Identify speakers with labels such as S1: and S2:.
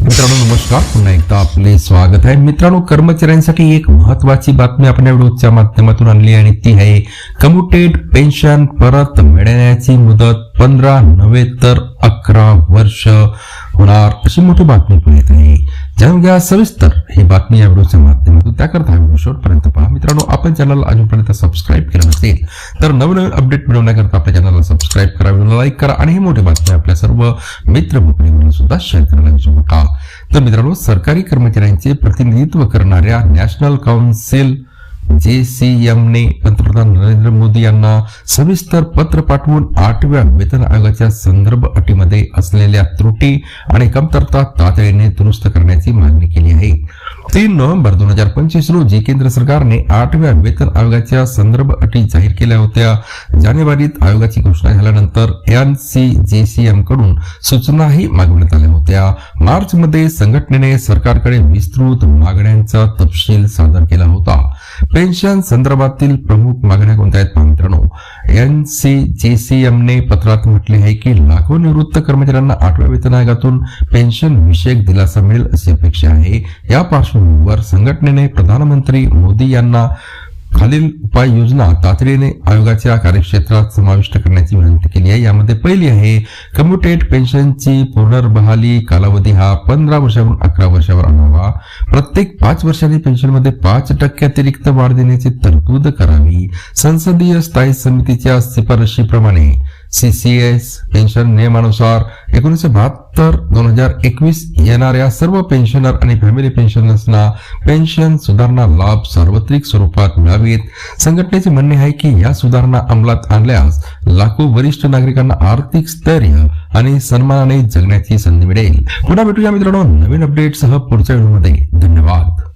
S1: मित्रांनो नमस्कार. पुन्हा एकदा आपले स्वागत आहे. मित्रांनो कर्मचाऱ्यांसाठी एक महत्वाची बातमी आपण या व्हिडिओच्या माध्यमातून आणली आणि ती आहे कम्युटेड पेन्शन परत मिळण्याची मुदत. पंधरा नव्हे तर अकरा वर्ष होणार. अशी मोठी बातमी पण येत आहे. जाणून घ्या सविस्तर ही बातमी या व्हिडिओच्या माध्यमातून त्याकरता हा व्हिडिओ शेवटपर्यंत पहा. मित्रांनो आपण चॅनल अजूनपर्यंत सबस्क्राईब केलं नसेल तर नवीन नवीन अपडेट मिळवण्याकरता आपल्या चॅनलला सबस्क्राईब करा व्हिडिओला लाईक करा आणि ही मोठी बातमी आपल्या सर्व मित्र मैत्रिणींना सुद्धा शेअर करायला विसरू नका. तर मित्रांनो सरकारी कर्मचाऱ्यांचे प्रतिनिधित्व करणाऱ्या नॅशनल काउन्सिल जे सी एमने पंतप्रधान नरेंद्र मोदी यांना सविस्तर पत्र पाठवून आठव्या वेतन आयोगाच्या संदर्भ अटीमध्ये असलेल्या त्रुटी आणि कमतरता तातडीने दुरुस्त करण्याची मागणी केली आहे. तीन नोव्हेंबर दोन हजार पंचवीस रोजी केंद्र सरकारने आठव्या वेतन आयोगाच्या संदर्भ अटी जाहीर केल्या होत्या. जानेवारीत आयोगाची घोषणा झाल्यानंतर एन सी जे सी एमकडून सूचनाही मागवण्यात आल्या होत्या. मार्च मध्ये संघटनेने सरकारकडे विस्तृत मागण्यांचा तपशील सादर केला होता. पेन्शन संदर्भातील प्रमुख मागण्या कोणत्या आहेत मित्रांनो? एन सी जे सी एमने पत्रात म्हटले आहे की लाखो निवृत्त कर्मचाऱ्यांना आठव्या वेतन आयोगातून पेन्शन विषयक दिलासा मिळेल अशी अपेक्षा आहे. या पार्श्वभूमीवर संघटनेने प्रधानमंत्री मोदी यांना खालील उपाययोजना तातडीने आयोगाच्या कार्यक्षेत्रात समाविष्ट करण्याची विनंती केली आहे. यामध्ये पहिली आहे कम्युटेड पेन्शनची पुनर्बहाली कालावधी हा पंधरा वर्षावरून अकरा वर्षावर आणावा. प्रत्येक पाच वर्षांनी पेन्शनमध्ये पाच टक्के अतिरिक्त वाढ देण्याची तरतूद करावी. संसदीय स्थायी समितीच्या शिफारशीप्रमाणे सी सी एस पेन्शन नियमानुसार एकोणीसशे बहात्तर दोन हजार एकवीस येणाऱ्या सर्व पेन्शनर आणि फॅमिली पेन्शनर्सना पेन्शन सुधारणा लाभ सार्वत्रिक स्वरूपात मिळावेत. संघटनेचे म्हणणे आहे की या सुधारणा अंमलात आणल्यास लाखो वरिष्ठ नागरिकांना आर्थिक स्थैर्य आणि सन्मानाने जगण्याची संधी मिळेल. पुन्हा भेटूया मित्रांनो नवीन अपडेटसह पुढच्या व्हिडिओमध्ये. धन्यवाद.